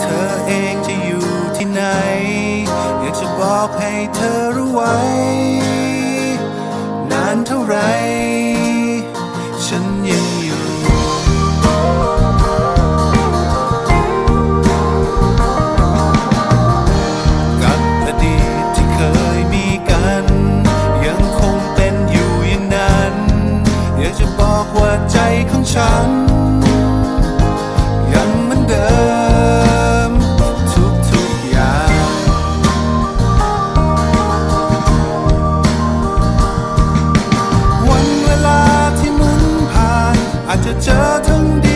เธอเองจะอยู่ที่ไหน อยากจะบอกให้เธอรู้ไว้ นานเท่าไร ฉันยังอยู่ กับอดีตที่เคยมีกัน ยังคงเป็นอยู่อย่างนั้น อยากจะบอกว่าใจของฉัน วันเว